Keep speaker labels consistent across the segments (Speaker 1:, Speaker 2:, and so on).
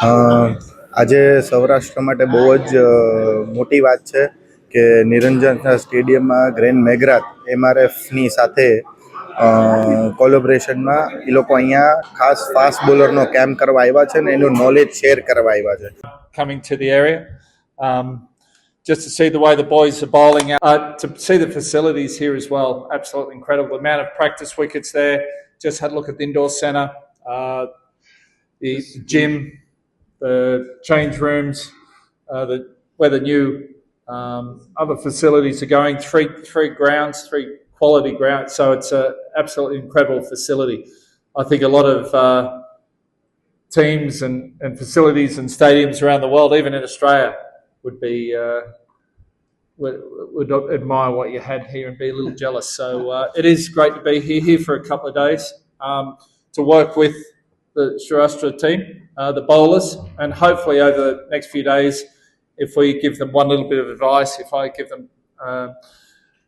Speaker 1: આજે સૌરાષ્ટ્ર માટે બહુ જ મોટી વાત છે કે નિરંજન સ્ટેડિયમમાં ગ્રેન્ડ મેગરાત એમઆરએફની સાથે કોલોબરેશનમાં એ લોકો અહીંયા ખાસ ફાસ્ટ બોલરનો કેમ્પ કરવા આવ્યા છે ને એનું નોલેજ શેર કરવા આવ્યા છે
Speaker 2: coming to the area Um, just to see the way the boys are bowling out, uh, to see the facilities here as well, absolutely incredible. The amount of practice wickets there. Just had a look at the indoor centre, uh, the gym, the change rooms, uh, the where the new um, other facilities are going. Three three grounds, three quality grounds. So it's an absolutely incredible facility. I think a lot of uh, teams and, and facilities and stadiums around the world, even in Australia, would be uh, would, would admire what you had here and be a little jealous. So uh, it is great to be here here for a couple of days um, to work with the Shurastra team, uh, the bowlers, and hopefully over the next few days, if we give them one little bit of advice, if I give them. Uh,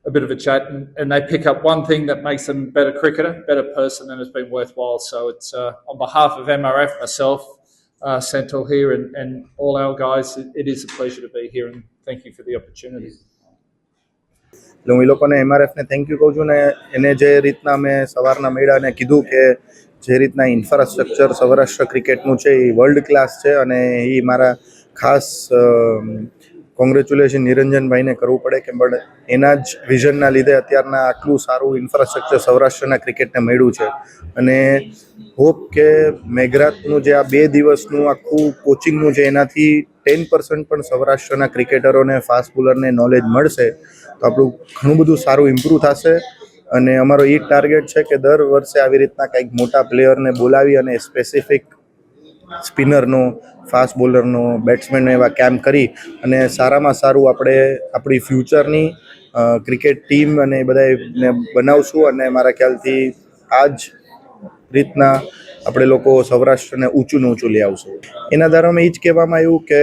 Speaker 2: a bit of a chat and, and they pick up one thing that makes them a better cricketer, better person, then it's been worthwhile. So it's uh, on behalf of MRF, myself, uh, Central here, and, and all our guys, it, it is a pleasure to be here and thank you for the opportunity.
Speaker 1: એટલે હું એ લોકોને એમઆરએફને thank you કહું છું ને એને જે રીતના મેં સવારના મેળાને કીધું કે જે રીતના ઇન્ફ્રાસ્ટ્રક્ચર સૌરાષ્ટ્ર ક્રિકેટનું છે એ વર્લ્ડ ક્લાસ છે અને એ મારા ખાસ કોંગ્રેચ્યુલેશન નિરંજનભાઈને કરવું પડે કે પણ એના જ વિઝનના લીધે અત્યારના આટલું સારું ઇન્ફ્રાસ્ટ્રક્ચર સૌરાષ્ટ્રના ક્રિકેટને મળ્યું છે. અને હોપ કે મેઘરાતનું જે આ બે દિવસનું આખું કોચિંગનું છે એનાથી ટેન પર્સન્ટ પણ સૌરાષ્ટ્રના ક્રિકેટરોને ફાસ્ટ બોલરને નોલેજ મળશે. તો આપણું ઘણું બધું સારું ઇમ્પ્રૂવ થશે. અને અમારો એ ટાર્ગેટ છે કે દર વર્ષે આવી રીતના કંઈક મોટા પ્લેયરને બોલાવી અને સ્પેસિફિક સ્પિનરનો ફાસ્ટ બોલરનો બેટ્સમેનનો એવા કેમ્પ કરી અને સારામાં સારું આપણે આપણી ફ્યુચરની ક્રિકેટ ટીમ અને એ બધાને બનાવશું અને મારા ખ્યાલથી આ જ રીતના આપણે લોકો સૌરાષ્ટ્રને ઊંચું ને ઊંચું લઈ આવશું. એના દ્વારા એ જ કહેવામાં આવ્યું કે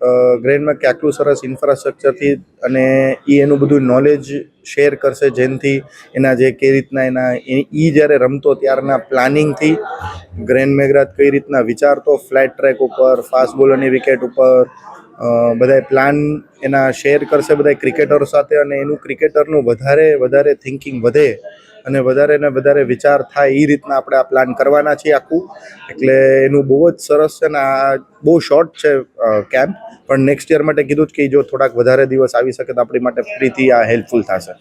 Speaker 1: ગ્રેન્ડમાં કે આટલું સરસ ઇન્ફ્રાસ્ટ્રક્ચરથી અને એ એનું બધું નોલેજ શેર કરશે જેનથી એના જે કઈ રીતના એના એ જ્યારે રમતો ત્યારના પ્લાનિંગથી ગ્રેન્ડ મેઘરાજ કઈ રીતના વિચારતો ફ્લેટ ટ્રેક ઉપર ફાસ્ટ બોલરની વિકેટ ઉપર બધાય પ્લાન એના શેર કરશે બધા ક્રિકેટરો સાથે અને એનું ક્રિકેટરનું વધારે વધારે થિંકિંગ વધે અને વધારે ને વધારે વિચાર થાય એ રીતના આપણે આ પ્લાન કરવાના છીએ આખું. એટલે એનું બહુ જ સરસ છે ને આ બહુ શોર્ટ છે કેમ્પ પણ નેક્સ્ટ યર માટે કીધું જ કે જો થોડાક વધારે દિવસ આવી શકે તો આપણી માટે ફ્રીથી આ હેલ્પફુલ થશે.